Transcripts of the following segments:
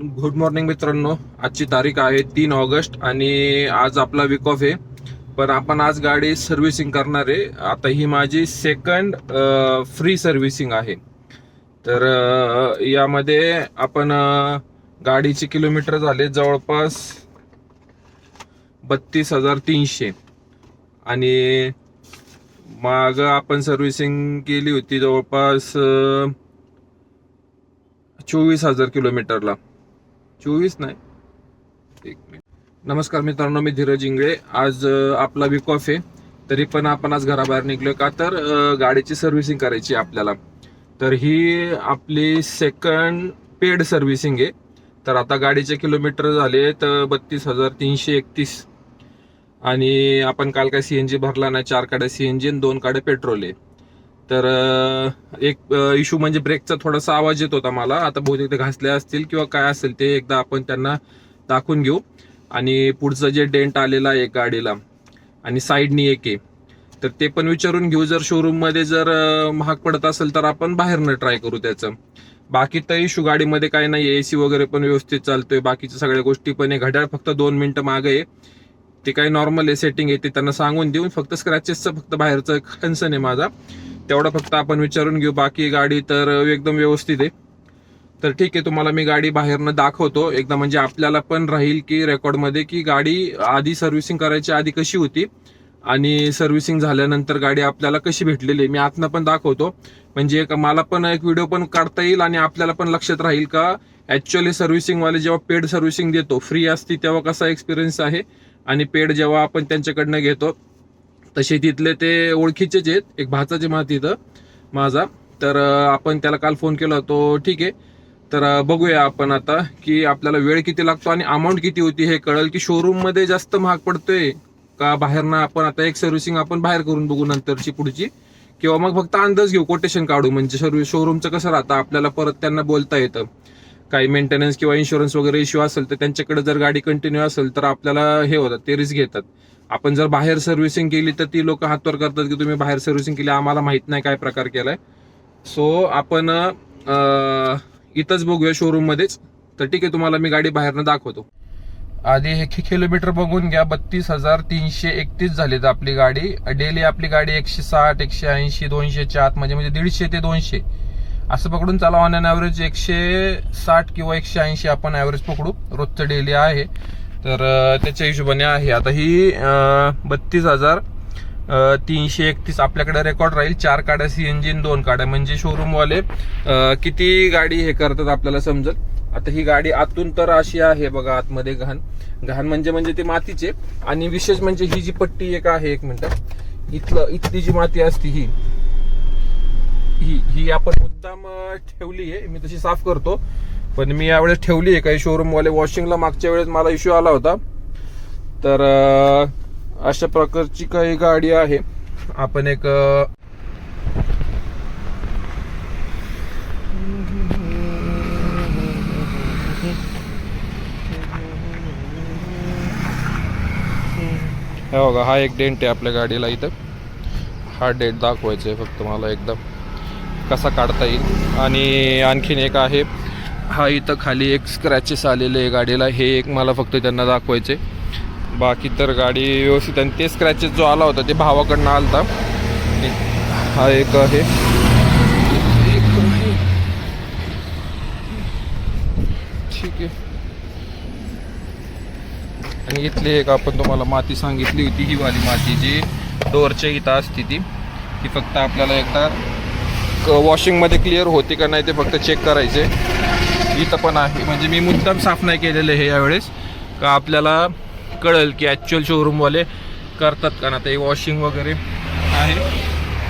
Good morning मित्रांनो. आजची तारीख आहे तीन ऑगस्ट आणि आज आपला वीक ऑफ आहे. पण आपण आज गाडी सर्व्हिसिंग करणार आहे. आता ही माझी सेकंड फ्री सर्व्हिसिंग आहे. तर यामध्ये आपण गाडीचे किलोमीटर झाले जवळपास बत्तीस हजार तीनशे. आणि माग आपण सर्व्हिसिंग केली होती जवळपास चोवीस हजार किलोमीटरला चोवीस नाही. एक मिनिट. नमस्कार मित्रांनो मी धीरज इंगळे. आज आपला वीक ऑफ आहे. तरी पण आपण आज घराबाहेर निघलोय का? तर गाडीची सर्व्हिसिंग करायची आहे आपल्याला. तर ही आपली सेकंड पेड सर्व्हिसिंग आहे. तर आता गाडीचे किलोमीटर झाले तर बत्तीस हजार तीनशे एकतीस. आणि आपण काल काय सी एन जी भरला नाही चार काड्या सी एन जी आणि दोन काड्या पेट्रोल आहे. तर एक इशू म्हणजे ब्रेकचा थोडासा आवाज येत होता मला. आता बहुतेक ते घासले असतील किंवा काय असेल ते एकदा आपण त्यांना दाखवून घेऊ. आणि पुढचं जे डेंट आलेला आहे गाडीला आणि साईडनी एक आहे. तर ते पण विचारून घेऊ. जर शोरूममध्ये जर महाग पडत असेल तर आपण बाहेरनं ट्राय करू त्याचं. बाकी तर इशू गाडीमध्ये काय नाही. एसी वगैरे पण व्यवस्थित चालतोय. बाकीच्या सगळ्या गोष्टी पण आहे. घड्याळ फक्त दोन मिनिटं मागे आहे. ते काही नॉर्मल आहे सेटिंग आहे ते त्यांना सांगून देऊन फक्त स्क्रॅचेसचं फक्त बाहेरचं कन्सर्न आहे माझा. तेवढा फक्त आपण विचारून घेऊ. बाकी गाडी तर एकदम व्यवस्थित आहे. तर ठीक आहे तुम्हाला मी गाडी बाहेरनं दाखवतो. एकदा म्हणजे आपल्याला पण राहील की रेकॉर्डमध्ये की गाडी आधी सर्व्हिसिंग करायची आधी कशी होती आणि सर्व्हिसिंग झाल्यानंतर गाडी आपल्याला कशी भेटलेली आहे मी आतनं पण दाखवतो. म्हणजे एक मला पण एक व्हिडिओ पण काढता येईल आणि आपल्याला पण लक्षात राहील का ऍक्च्युअली सर्व्हिसिंग वाले जेव्हा पेड सर्व्हिसिंग देतो फ्री असती तेव्हा कसा एक्सपिरियन्स आहे. आणि पेड जेव्हा आपण त्यांच्याकडनं घेतो तसे तिथले ते ओळखीचेच आहेत. एक भाचाचे मात इथं माझा. तर आपण त्याला काल फोन केला तो ठीक आहे. तर बघूया आपण आता की आपल्याला वेळ किती लागतो आणि अमाऊंट किती होती हे कळेल की शोरूममध्ये जास्त महाग पडतोय का बाहेरनं आपण आता एक सर्व्हिसिंग आपण बाहेर करून बघू नंतरची पुढची. किंवा मग फक्त अंदाज घेऊ कोटेशन काढू. म्हणजे सर्व्हिस शोरूमचं कसं राहतं? आपल्याला परत त्यांना बोलता येतं. काही मेंटेनन्स किंवा इन्शुरन्स वगैरे इश्यू असेल तर त्यांच्याकडे जर गाडी कंटिन्यू असेल तर आपल्याला हे होतात ते रिस्क घेतात. आपण जर बाहेर सर्व्हिसिंग केली तर ती लोक हातवर करतात की तुम्ही बाहेर सर्व्हिसिंग केली आम्हाला माहीत नाही काय प्रकार केलाय. सो आपण इथंच बघूया शोरूम मध्येच. तर ठीक आहे तुम्हाला मी गाडी बाहेरनं दाखवतो. आधी हे किलोमीटर बघून घ्या बत्तीस हजार तीनशे एकतीस झालेत आपली गाडी. डेली आपली गाडी एकशे साठ एकशे ऐंशी दोनशेच्या आत म्हणजे म्हणजे दीडशे ते दोनशे. असं पकडून चाला ऑन अन ॲव्हरेज एकशे साठ किंवा एकशे ऐंशी आपण ॲव्हरेज पकडू. रोजचं डेली आहे. तर त्याच्या हिशोबाने आहे. आता ही बत्तीस हजार तीनशे एकतीस आपल्याकडे रेकॉर्ड राहील. चार काड्या सी इंजिन दोन काड्या. म्हणजे शोरूमवाले किती गाडी हे करतात आपल्याला समजत आता ही गाडी आतून तर अशी आहे बघा आतमध्ये घाण. घाण म्हणजे म्हणजे ती मातीचे. आणि विशेष म्हणजे ही जी पट्टी एक आहे एक मिनिट. इथलं इथली जी माती असती ही ही ही आपण मुद्दाम ठेवली आहे. मी तशी साफ करतो. पण मी यावेळेस ठेवली आहे. काही शोरूम वाले वॉशिंगला मागच्या वेळेस मला इश्यू आला होता. तर अशा प्रकारची काही गाडी आहे. आपण एक हे बघा हा एक डेंट आहे आपल्या गाडीला इथं. हा डेंट दाखवायचा आहे फक्त मला एकदम कसा काढता येईल. आणि आणखीन एक आहे हा इथं खाली एक स्क्रॅचेस आलेले आहे गाडीला. हे एक मला फक्त त्यांना दाखवायचे बाकी तर गाडी व्यवस्थित आणि ते स्क्रॅचेस जो आला होता ते भावाकडनं होता हा एक आहे. एक ठीक आहे. आणि इथली एक आपण तुम्हाला माती सांगितली होती ही वाली माती जी डोअरच्या इथं असते ती. ती फक्त आपल्याला एकदा वॉशिंगमध्ये क्लिअर होते का नाही ते फक्त चेक करायचे. इथं पण आहे. म्हणजे मी मुद्दाम साफ नाही केलेलं हे यावेळेस. का आपल्याला कळेल की ॲक्च्युअल शोरूमवाले करतात का ना ते वॉशिंग वगैरे आहे.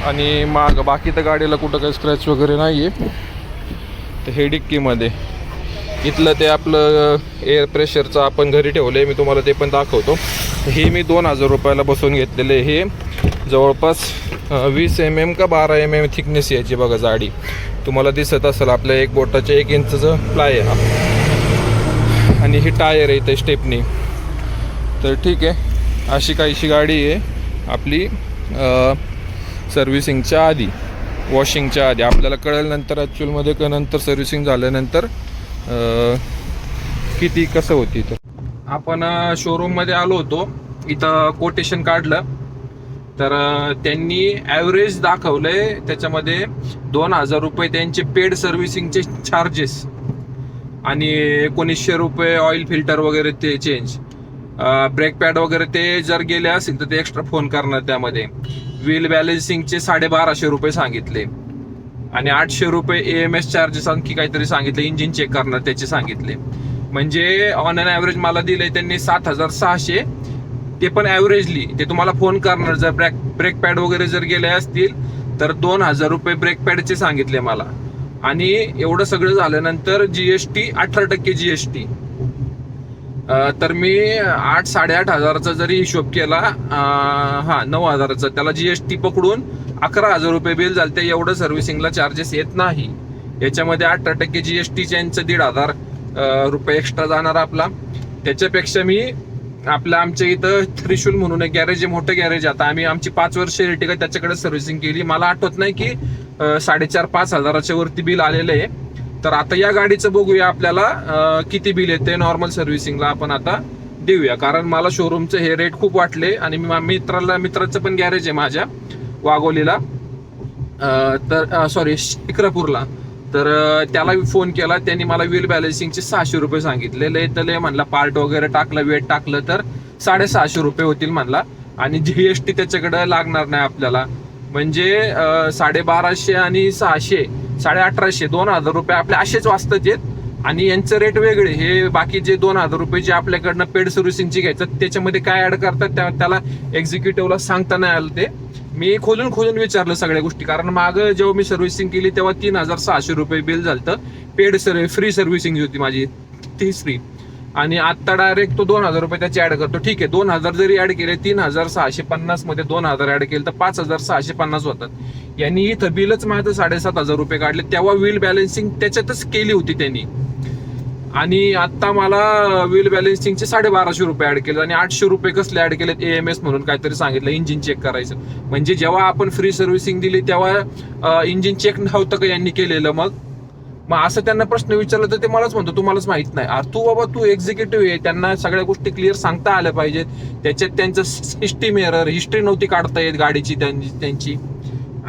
आणि माग बाकी तर गाडीला कुठं काही स्क्रॅच वगैरे नाही आहे तर हे डिक्कीमध्ये. इथलं ते आपलं एअर प्रेशरचं आपण घरी ठेवलं आहे मी तुम्हाला ते पण दाखवतो. हे मी दोन हजार रुपयाला बसवून घेतलेले. हे जवळपास वीस एम एम का बारा एम एम थिकनेस याची बघा जाडी. तुम्हाला दिसत असेल आपल्या एक बोटाच्या एक इंचचं प्लाय हा. आणि ही टायर आहे इथे स्टेपनी तर ठीक आहे अशी काहीशी गाडी आहे. आपली सर्व्हिसिंगच्या आधी वॉशिंगच्या आधी. आपल्याला कळेल नंतर ॲक्च्युअलमध्ये का नंतर सर्व्हिसिंग झाल्यानंतर किती कसं होती तर आपण शोरूममध्ये आलो होतो. इथं कोटेशन काढलं. तर त्यांनी ॲव्हरेज दाखवलंय. त्याच्यामध्ये दोन हजार रुपये त्यांचे पेड सर्व्हिसिंगचे चार्जेस आणि एकोणीसशे रुपये ऑइल फिल्टर वगैरे ते चेंज ब्रेक पॅड वगैरे ते जर गेले असेल तर ते एक्स्ट्रा फोन करणार त्यामध्ये. व्हील बॅलेन्सिंगचे साडेबाराशे रुपये सांगितले. आणि आठशे रुपये ए एम एस चार्जेस आणखी काहीतरी सांगितले इंजिन चेक करणार त्याचे सांगितले. म्हणजे ऑन अन ॲव्हरेज मला दिले त्यांनी सात हजार सहाशे ते पण ॲव्हरेजली ते तुम्हाला फोन करणार. जर ब्रेक ब्रेक पॅड वगैरे जर गेले असतील तर दोन हजार रुपये ब्रेक पॅडचे सांगितले मला. आणि एवढं सगळं झाल्यानंतर जीएसटी अठरा टक्के जीएसटी तर मी आठ साडेआठ हजाराचा जरी हिशोब केला हा नऊ हजाराचा त्याला जीएसटी पकडून अकरा हजार रुपये बिल झालं ते एवढं सर्व्हिसिंगला चार्जेस येत नाही. याच्यामध्ये अठरा टक्के जीएसटी यांचं दीड हजार रुपये एक्स्ट्रा जाणार आपला. त्याच्यापेक्षा मी आपलं आमच्या इथं त्रिशूल म्हणून एक गॅरेज आहे मोठं गॅरेज आता आम्ही आमची पाच वर्ष इर्टिगा त्याच्याकडे सर्व्हिसिंग केली. मला आठवत नाही की साडेचार पाच हजाराच्या वरती बिल आलेलं आहे. तर आता या गाडीचं बघूया आपल्याला किती बिल येते नॉर्मल सर्व्हिसिंगला आपण आता देऊया. कारण मला शोरूमचं हे रेट खूप वाटले आणि मी मित्राला मित्राचं पण गॅरेज आहे माझ्या वाघोलीला. तर सॉरी शिक्रापूरला तर त्याला फोन केला. त्यांनी मला व्हील बॅलन्सिंगचे सहाशे रुपये सांगितले. लय तर लय म्हणला. पार्ट वगैरे टाकलं वेट टाकलं तर साडेसहाशे रुपये होतील म्हणला. आणि जीएसटी त्याच्याकडे लागणार नाही आपल्याला. म्हणजे साडेबाराशे आणि सहाशे साडे अठराशे दोन हजार रुपये आपले असेच वाचतात येत. आणि यांचे रेट वेगळे. हे बाकी जे दोन हजार रुपये जे आपल्याकडनं पेड सर्व्हिसिंगची घ्यायचं त्याच्यामध्ये काय ऍड करतात त्याला एक्झिक्युटिव्हला सांगता नाही आलं ते. मी खोलून खोलून विचारलं सगळ्या गोष्टी. कारण मागं जेव्हा मी सर्व्हिसिंग केली तेव्हा तीन हजार सहाशे रुपये बिल झालं पेड सर्व फ्री सर्व्हिसिंग होती माझी ती फ्री आणि आता डायरेक्ट तो दोन हजार रुपये त्याची ऍड करतो. ठीक आहे दोन हजार जरी ऍड केले तीन हजार सहाशे पन्नासमध्ये दोन हजार ऍड केले तर पाच हजार सहाशे पन्नास होतात. यांनी इथं बिलच माझं साडेसात हजार रुपये काढले. तेव्हा व्हील बॅलन्सिंग त्याच्यातच केली होती त्यांनी. आणि आता मला व्हील बॅलेन्सिंगचे साडेबाराशे रुपये ऍड केले आणि आठशे रुपये कसले ऍड केलेत ए एम एस म्हणून काहीतरी सांगितलं इंजिन चेक करायचं. म्हणजे जेव्हा आपण फ्री सर्व्हिसिंग दिली तेव्हा इंजिन चेक नव्हतं का यांनी केलेलं मग? मग असं त्यांना प्रश्न विचारला तर ते मलाच म्हणतो तुम्हालाच माहीत नाही. अरे तू बाबा तू एक्झिक्युटिव्ह आहे त्यांना सगळ्या गोष्टी क्लिअर सांगता आल्या पाहिजेत. त्याच्यात त्यांचं सिस्टीम एरर हिस्ट्री नव्हती काढता येत गाडीची त्यांची त्यांची.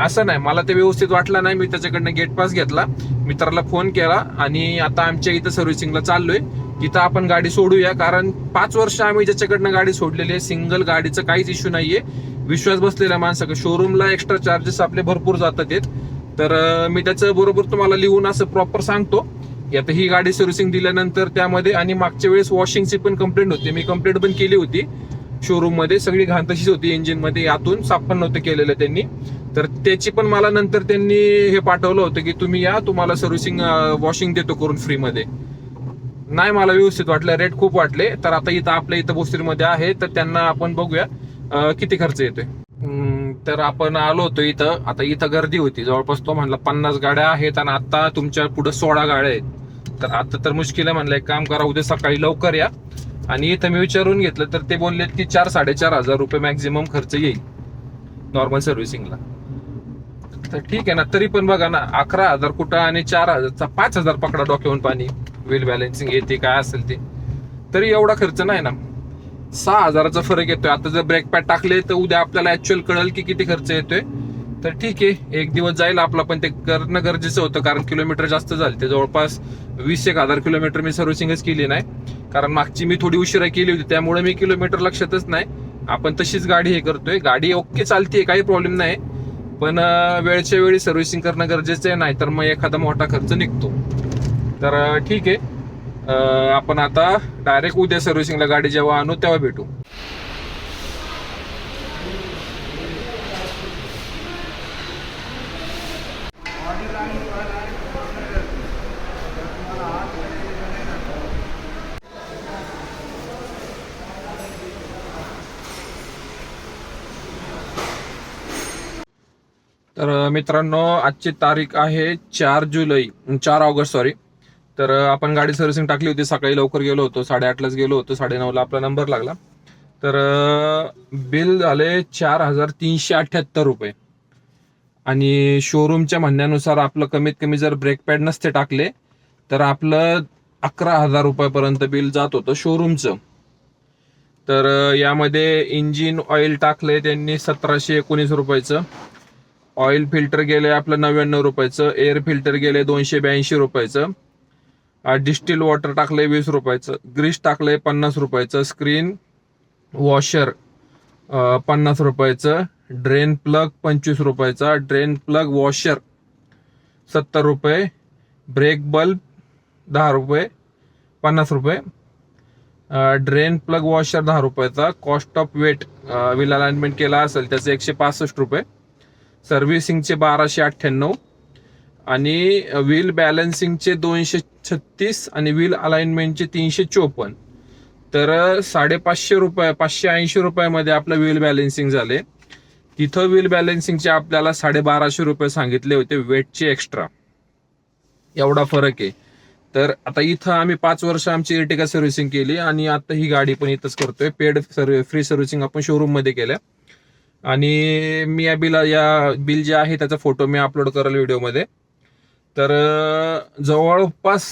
असं नाही. मला ते व्यवस्थित वाटलं नाही. मी त्याच्याकडनं गेट पास घेतला. मित्राला फोन केला आणि आता आमच्या इथं सर्व्हिसिंगला चाललोय. तिथं आपण गाडी सोडूया. कारण पाच वर्ष आम्ही ज्याच्याकडनं गाडी सोडलेली आहे सिंगल गाडीचं काहीच इश्यू नाहीये. विश्वास बसलेल्या माणसाकडे. शोरूमला एक्स्ट्रा चार्जेस आपले भरपूर जातात येत. तर मी त्याचं बरोबर तुम्हाला लिहून असं प्रॉपर सांगतो. आता ही गाडी सर्व्हिसिंग दिल्यानंतर त्यामध्ये आणि मागच्या वेळेस वॉशिंगची पण कंप्लेंट होती. मी कंप्लेंट पण केली होती. शोरूममध्ये सगळी घाण तशीच होती. इंजिनमध्ये यातून साफ पण नव्हतं केलेलं त्यांनी. तर त्याची पण मला नंतर त्यांनी हे पाठवलं होतं की तुम्ही या तुम्हाला सर्व्हिसिंग वॉशिंग देतो करून फ्रीमध्ये. नाही मला व्यवस्थित वाटलं रेट खूप वाटले. तर आता इथं आपल्या इथं बोस्तीमध्ये आहे तर त्यांना आपण बघूया किती खर्च येतोय. तर आपण आलो होतो इथं. आता इथं गर्दी होती. जवळपास तो म्हणला पन्नास गाड्या आहेत आणि आता तुमच्यापुढे सोळा गाड्या आहेत. तर आता तर मुश्किल आहे म्हणलं एक काम करा उद्या सकाळी लवकर या. आणि इथं मी विचारून घेतलं तर ते बोलले की चार साडेचार हजार रुपये मॅक्झिमम खर्च येईल नॉर्मल सर्व्हिसिंगला तर ठीक आहे ना तरी पण बघा ना अकरा हजार कुठं आणि चार हजारचा पाच हजार पकडा डोक्यावरून पाणी. व्हील बॅलेन्सिंग येते काय असेल ते. तरी एवढा खर्च नाही ना. सहा हजाराचा फरक येतोय. आता जर ब्रेक पॅड टाकले तर उद्या आपल्याला ऍक्च्युअल कळेल की किती खर्च येतोय. तर ठीक आहे एक दिवस जाईल आपला पण ते करणं गरजेचं होतं कारण किलोमीटर जास्त झाले ते जवळपास वीस एक हजार किलोमीटर मी सर्व्हिसिंगच केली नाही. कारण मागची मी थोडी उशिरा केली होती त्यामुळे मी किलोमीटर लक्षातच नाही. आपण तशीच गाडी हे करतोय. गाडी ओके चालते काही प्रॉब्लेम नाही पण वेळच्या वेळी सर्व्हिसिंग करणं गरजेचं आहे नाहीतर मग एखादा मोठा खर्च निघतो. तर ठीक आहे. आपण आता डायरेक्ट उद्या सर्व्हिसिंगला गाडी जेव्हा आणू तेव्हा भेटू. तर मित्रांनो आजची तारीख आहे चार जुलै चार ऑगस्ट सॉरी तर आपण गाडी सर्व्हिसिंग टाकली होती सकाळी लवकर गेलो होतो साडेआठलाच गेलो होतो साडेनऊला आपला नंबर लागला. तर बिल झाले चार हजार तीनशे अठ्ठ्याहत्तर रुपये. आणि शोरूमच्या म्हणण्यानुसार आपलं कमीत कमी जर ब्रेक पॅड नसते टाकले तर आपलं अकरा हजार रुपयापर्यंत बिल जात होतं शोरूमचं तर यामध्ये इंजिन ऑइल टाकलंय त्यांनी सतराशे एकोणीस रुपयाचं. ऑइल फिल्टर गेले आपलं नव्याण्णव रुपयाचं एअर फिल्टर गेले दोनशे ब्याऐंशी रुपयाचं डिस्टिल वॉटर टाकलंय वीस रुपयाचं ग्रीस टाकलंय पन्नास रुपयाचं स्क्रीन वॉशर पन्नास रुपयाचं ड्रेन प्लग पंचवीस रुपयाचा ड्रेन प्लग वॉशर सत्तर रुपये ब्रेक बल्ब दहा रुपये पन्नास रुपये ड्रेन प्लग वॉशर दहा रुपयाचा cost of weight wheel alignment केला असेल त्याचे एकशे पासष्ट रुपये. सर्व्हिसिंगचे बाराशे अठ्ठ्याण्णव आणि व्हील बॅलन्सिंगचे दोनशे छत्तीस आणि व्हील अलाइनमेंटचे तीनशे चोपन्न. तर साडेपाचशे रुपये पाचशे ऐंशी रुपयामध्ये आपलं व्हील बॅलन्सिंग झाले. तिथं व्हील बॅलन्सिंगचे आपल्याला साडेबाराशे रुपये सांगितले होते वेटचे एक्स्ट्रा. एवढा फरक आहे. तर आता इथं आम्ही पाच वर्ष आमची इर्टिका सर्व्हिसिंग केली आणि आता ही गाडी पण इथंच करतोय. पेड सर्व फ्री सर्व्हिसिंग आपण शोरूममध्ये केल्या. आणि मी या बिल या बिल जे आहे त्याचा फोटो मी अपलोड करेल व्हिडिओमध्ये. तर जवळपास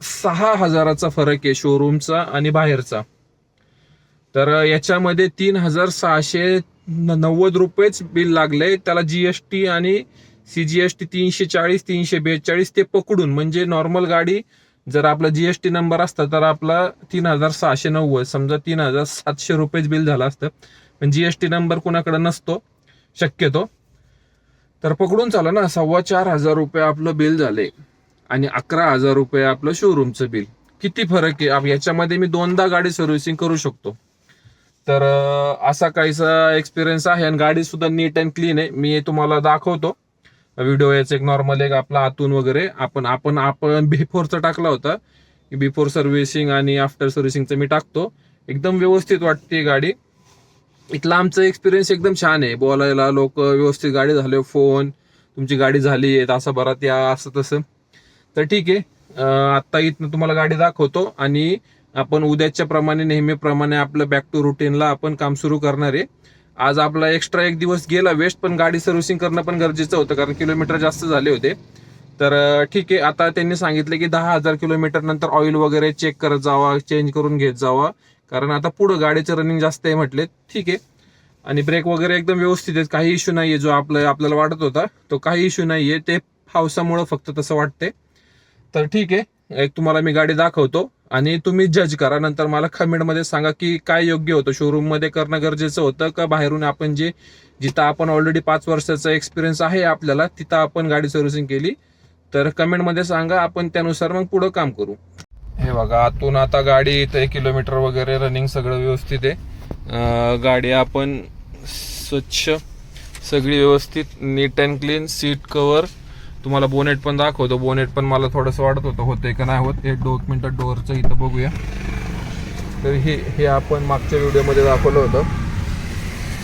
सहा हजाराचा फरक आहे शोरूमचा आणि बाहेरचा. तर याच्यामध्ये तीन हजार सहाशे नव्वद रुपयेच बिल लागले. त्याला जीएसटी आणि सीजीएसटी तीनशे चाळीस तीनशे बेचाळीस ते पकडून म्हणजे नॉर्मल गाडी जर आपला जीएसटी नंबर असता तर आपला तीन हजार सहाशे नव्वद समजा तीन हजार सातशे रुपयेच बिल झालं असतं. पण टी नंबर कुणाकडे नसतो शक्यतो. तर पकडून चाला ना सव्वा चार हजार रुपये आपलं बिल झाले आणि अकरा हजार रुपये आपलं शोरूमचं बिल किती फरक आहे? आप- याच्यामध्ये मी दोनदा गाडी सर्व्हिसिंग करू शकतो. तर असा काहीसा एक्सपिरियन्स आहे आणि गाडी सुद्धा नीट अँड क्लीन आहे. मी तुम्हाला दाखवतो. व्हिडिओ याचा एक नॉर्मल एक आपला आतून वगैरे. आपण आपण आपण बिफोरचा टाकला होता. बिफोर सर्व्हिसिंग आणि आफ्टर सर्व्हिसिंगचं मी टाकतो. एकदम व्यवस्थित वाटते गाडी. इथला आमचा एक्सपिरियन्स एकदम छान आहे. बोलायला लोक व्यवस्थित गाडी झाले फोन तुमची गाडी झाली आहे तासाभरात या असं तसं. तर ठीक आहे. आत्ता इथनं तुम्हाला गाडी दाखवतो आणि आपण उद्याच्या प्रमाणे नेहमीप्रमाणे आपलं बॅक टू रुटीनला आपण काम सुरू करणार आहे. आज आपला एक्स्ट्रा एक दिवस गेला वेस्ट पण गाडी सर्व्हिसिंग करणं पण गरजेचं होतं कारण किलोमीटर जास्त झाले होते. तर ठीक आहे. आता त्यांनी सांगितलं की दहा हजार किलोमीटर नंतर ऑइल वगैरे चेक करत जावा चेंज करून घेत जावा. कारण आता पुढं गाडीचं रनिंग जास्त आहे म्हटले ठीक आहे. आणि ब्रेक वगैरे एकदम व्यवस्थित आहेत काही इश्यू नाहीये जो आपलं आपल्याला वाटत होता. तो काही इश्यू नाहीये ते पावसामुळं फक्त तसं वाटते तर ठीक आहे एक तुम्हाला मी गाडी दाखवतो आणि तुम्ही जज करा. नंतर मला कमेंटमध्ये सांगा की काय योग्य होतं. शोरूममध्ये करणं गरजेचं होतं का? बाहेरून आपण जे जिथं आपण ऑलरेडी पाच वर्षाचा एक्सपिरियन्स आहे आपल्याला तिथं आपण गाडी सर्व्हिसिंग केली. तर कमेंटमध्ये सांगा आपण त्यानुसार मग पुढं काम करू. हे बघा आतून आता गाडी इथं एक किलोमीटर वगैरे रनिंग सगळं व्यवस्थित आहे. गाडी आपण स्वच्छ सगळी व्यवस्थित नीट अँड क्लीन सीट कवर तुम्हाला बोनेट पण दाखवतो. बोनेट पण मला थोडंसं वाटत होतं होतंय का नाही होत. हे डोक मिनटं डोअरचं इथं बघूया. तर हे हे आपण मागच्या व्हिडिओमध्ये दाखवलं होतं.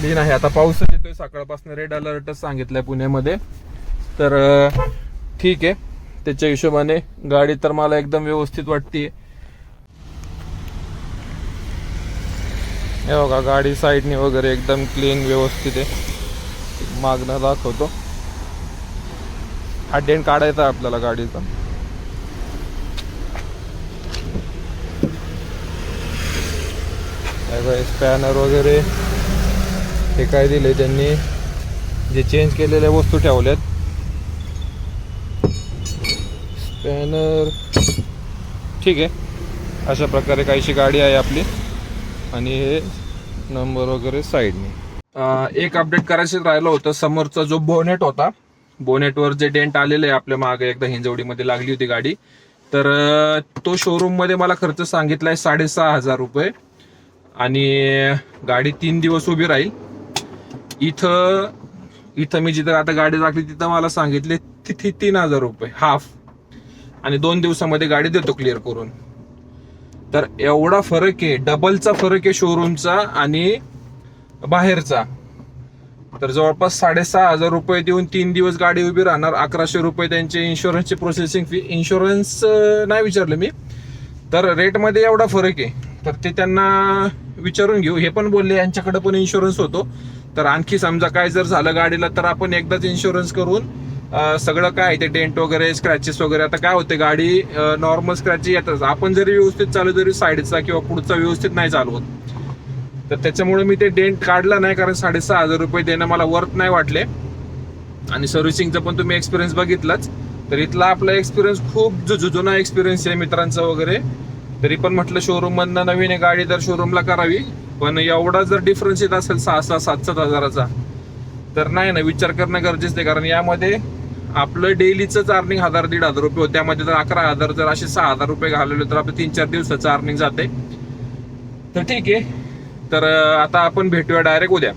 क्लीन आहे. आता पाऊसच येतोय. सकाळपासून रेड अलर्टच सांगितलंय पुण्यामध्ये. तर ठीक आहे. त्याच्या हिशोबाने गाडी तर मला एकदम व्यवस्थित वाटते हे बघा गाडी साईडने वगैरे एकदम क्लीन व्यवस्थित आहे. मागणं दाखवतो. हा डेंट काढायचा आहे आपल्याला गाडीचा. स्पॅनर वगैरे हे काय दिले त्यांनी? जे चेंज केलेल्या वस्तू ठेवल्यात. स्पॅनर ठीक आहे. अशा प्रकारे काहीशी गाडी आहे आपली. आणि हे नंबर वगैरे साईडने. एक अपडेट करायचं राहिलं होतं. समोरचा जो बोनेट होता बोनेटवर जे डेंट आलेले आहे आपल्या मागे एकदा हिंजवडीमध्ये लागली होती गाडी. तर तो शोरूममध्ये मला खर्च सांगितलाय साडेसहा हजार रुपये. आणि गाडी तीन दिवस उभी राहील. इथं इथं मी जिथं आता गाडी टाकली तिथं मला सांगितले तिथे तीन हजार रुपये. हाफ. आणि दोन दिवसामध्ये गाडी देतो क्लिअर करून. तर एवढा फरक आहे डबलचा फरक आहे शोरूमचा आणि बाहेरचा. तर जवळपास साडेसहा हजार रुपये देऊन तीन दिवस गाडी उभी राहणार अकराशे रुपये त्यांचे इन्शुरन्सची प्रोसेसिंग फी इन्शुरन्स नाही विचारलं मी. तर रेटमध्ये एवढा फरक आहे. तर ते त्यांना विचारून घेऊ. हे पण बोलले यांच्याकडे पण इन्शुरन्स होतो. तर आणखी समजा काय जर झालं गाडीला तर आपण एकदाच इन्शुरन्स करून सगळं काय ते डेंट वगैरे स्क्रॅचेस वगैरे आता काय होते गाडी नॉर्मल स्क्रॅचेस येतात आपण जरी व्यवस्थित चालू तरी साईडचा किंवा पुढचा व्यवस्थित नाही चालवत तर त्याच्यामुळे मी ते डेंट काढला नाही कारण साडेसहा हजार रुपये देणं मला वर्थ नाही वाटले. आणि सर्व्हिसिंगचा पण तुम्ही एक्सपिरियन्स बघितलाच. तर इथला आपला एक्सपिरियन्स खूप जो जुना एक्सपिरियन्स आहे मित्रांचा वगैरे. तरी पण म्हटलं शोरूम मधनं नवीन आहे गाडी तर शोरूमला करावी. पण एवढा जर डिफरन्स येत असेल सहा सहा सात सात हजाराचा तर नाही ना विचार करणं गरजेचं आहे. कारण यामध्ये आपलं डेलीचं अर्निंग हजार दीड हजार रुपये होते. त्यामध्ये जर अकरा हजार जर असे सहा हजार रुपये घालवले तर आपलं तीन चार दिवसाचं अर्निंग जाते. तर ठीक आहे. तर आता आपण भेटूया डायरेक्ट उद्या.